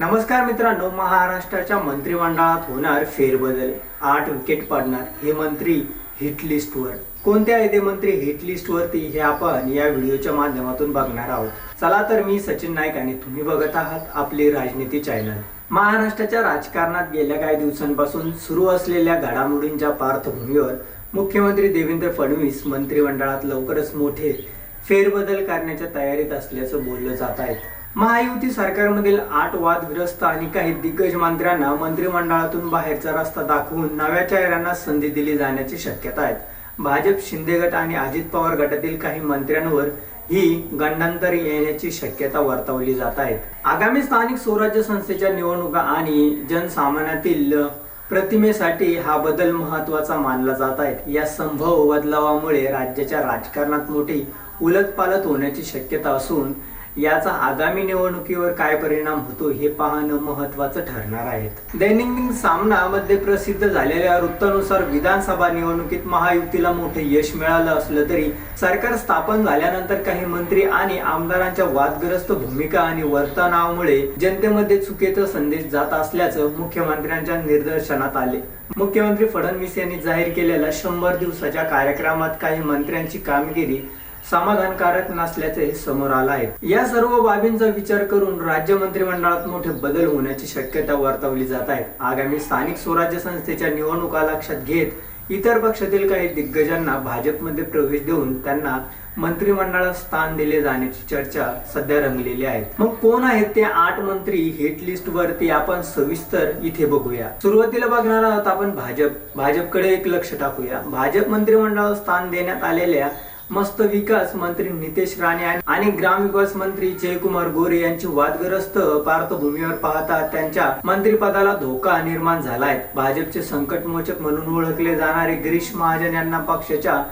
नमस्कार मित्रांनो महाराष्ट्राच्या मंत्रिमंडळात होणार फेरबदल. आठ विकेट पडणार हे मंत्री हिटलिस्टवर कोणते आहे ते मंत्री हिटलिस्टवरती हे आपण या व्हिडिओच्या माध्यमातून बघणार आहोत. चला तर मी सचिन नाईक आणि तुम्ही बघत आहात आपली राजनीती चॅनल महाराष्ट्राच्या राजकारणात गेल्या काही दिवसांपासून सुरू असलेल्या घडामोडींच्या पार्श्वभूमीवर मुख्यमंत्री देवेंद्र फडणवीस मंत्रिमंडळात लवकरच मोठे फेरबदल करण्याच्या तयारीत असल्याचं बोललं जात आहे. महायुती सरकारमधील आठ वादग्रस्त आणि काही दिग्गज मंत्र्यांना मंत्रिमंडळातून बाहेरचा रस्ता दाखवून नव्या चेहऱ्यांना संधी दिली जाण्याची शक्यता आहे. भाजप शिंदे गट आणि अजित पवार गटातील काही मंत्र्यांवर ही गंडांतर येण्याची शक्यता वर्तवली जात आहे. आगामी स्थानिक स्वराज्य संस्थेच्या निवडणुका आणि जनसामान्यातील प्रतिमेसाठी हा बदल महत्त्वाचा मानला जात आहे. या संभव बदलावामुळे राज्याच्या राजकारणात मोठी उलटपालट होण्याची शक्यता असून याचा आगामी निवडणुकीवर काय परिणाम होतो हे पाहणं महत्वाचं ठरणार आहे दैनंदिन सामनामध्ये प्रसिद्ध झालेल्या वृत्तानुसार विधानसभा निवडणुकीत महायुतीला मोठे यश मिळालं असलं तरी सरकार स्थापन झाल्यानंतर काही मंत्री आणि आमदारांच्या वादग्रस्त भूमिका आणि वर्तनामुळे जनतेमध्ये चुकीचा संदेश जात असल्याचं मुख्यमंत्र्यांच्या निदर्शनात आले. मुख्यमंत्री फडणवीस यांनी जाहीर केलेल्या शंभर दिवसाच्या कार्यक्रमात काही मंत्र्यांची कामगिरी समाधानकारक नसल्याचे समोर आलं आहे या सर्व बाबींचा विचार करून राज्य मंत्रिमंडळात मोठे बदल होण्याची शक्यता वर्तवली जात आहे. आगामी स्थानिक स्वराज्य संस्थेच्या निवडणुका लक्षात घेत इतर पक्षातील काही दिग्गजांना भाजपमध्ये प्रवेश देऊन त्यांना मंत्रिमंडळात स्थान दिले जाण्याची चर्चा सध्या रंगलेली आहे. मग कोण आहेत ते आठ मंत्री हिट लिस्ट वरती आपण सविस्तर इथे बघूया. सुरुवातीला बघणार आहोत आपण भाजप. भाजपकडे एक लक्ष टाकूया. भाजप मंत्रिमंडळात स्थान देण्यात आलेल्या मस्त विकास मंत्री नितेश राणे आणि ग्रामविकास मंत्री जयकुमार गोरे यांची वादग्रस्त पार्श्वभूमीवर पाहता त्यांच्या मंत्रिपदाला धोका निर्माण झालाय. भाजपचे संकटमोचक म्हणून ओळखले जाणारे गिरीश महाजन यांना पक्षाच्या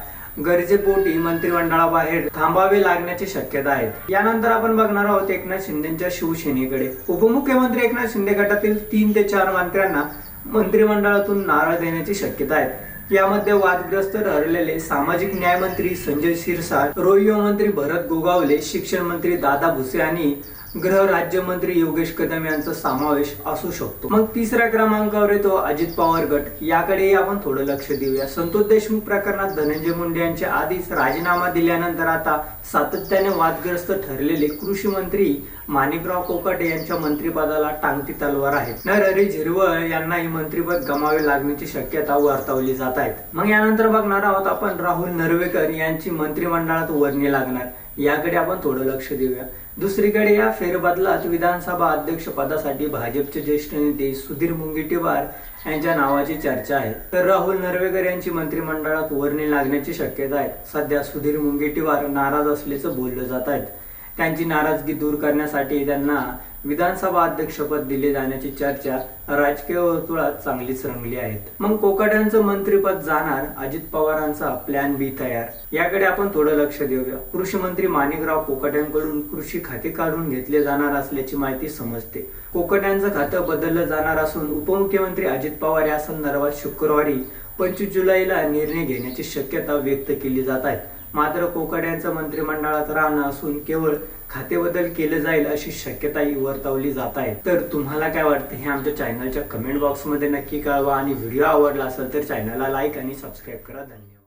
गरजेपोटी मंत्रिमंडळाबाहेर थांबावे लागण्याची शक्यता आहे. यानंतर आपण बघणार आहोत एकनाथ शिंदेच्या शिवसेनेकडे. उपमुख्यमंत्री एकनाथ शिंदे गटातील तीन ते चार मंत्र्यांना मंत्रिमंडळातून नारळ देण्याची शक्यता आहे. यामध्ये वादग्रस्त ठरलेले सामाजिक न्याय मंत्री संजय शिरसाट रोहियो मंत्री भरत गोगावले शिक्षण मंत्री दादा भुसे आणि गृह राज्यमंत्री योगेश कदम यांचा समावेश असू शकतो. मग तिसऱ्या क्रमांकावर येतो अजित पवार गट. याकडेही आपण थोडं लक्ष देऊया. संतोष देशमुख प्रकरणात धनंजय मुंडे यांचे आधीच राजीनामा दिल्यानंतर आता सातत्याने वादग्रस्त ठरलेले कृषी मंत्री माणिकराव कोकाटे यांच्या मंत्रिपदाला टांगती तलवार आहे. नरहरी झिरवळ यांनाही मंत्रिपद गमावे लागण्याची शक्यता वर्तवली जात आहेत मग यानंतर बघणार आहोत आपण राहुल नर्वेकर यांची मंत्रिमंडळात वर्णी लागणार. याकडे आपण थोडं लक्ष देऊया. दुसरीकडे या फेरबदलात विधानसभा अध्यक्ष पदासाठी भाजपचे ज्येष्ठ नेते सुधीर मुंगिटीवार यांच्या नावाची चर्चा आहे. तर राहुल नर्वेकर यांची मंत्रिमंडळात वर्णी लागण्याची शक्यता आहे. सध्या सुधीर मुंगेटीवार नाराज असल्याचं बोललं जात आहे. त्यांची नाराजगी दूर करण्यासाठी त्यांना विधानसभा अध्यक्षपद दिले जाण्याची चर्चा राजकीय वर्तुळात चांगलीच रंगली आहेत. मग कोकाट्यांचं मंत्रीपद जाणार अजित पवारांचा प्लॅन बी तयार. याकडे आपण थोडं लक्ष देऊया. कृषी मंत्री माणिकराव कोकाट्यांकडून कृषी खाते काढून घेतले जाणार असल्याची माहिती समजते. कोकाट्यांचं खातं बदललं जाणार असून उपमुख्यमंत्री अजित पवार या संदर्भात शुक्रवारी पंचवीस जुलैला निर्णय घेण्याची शक्यता व्यक्त केली जात आहे. मात्र कोकड्यांचं मंत्रिमंडळात राहणं असून केवळ खातेबदल केलं जाईल अशी शक्यताही वर्तवली जात आहे. तर तुम्हाला काय वाटतं हे आमच्या चॅनलच्या कमेंट बॉक्समध्ये नक्की कळवा आणि व्हिडिओ आवडला असेल तर चॅनलला लाईक आणि सबस्क्राईब करा. धन्यवाद.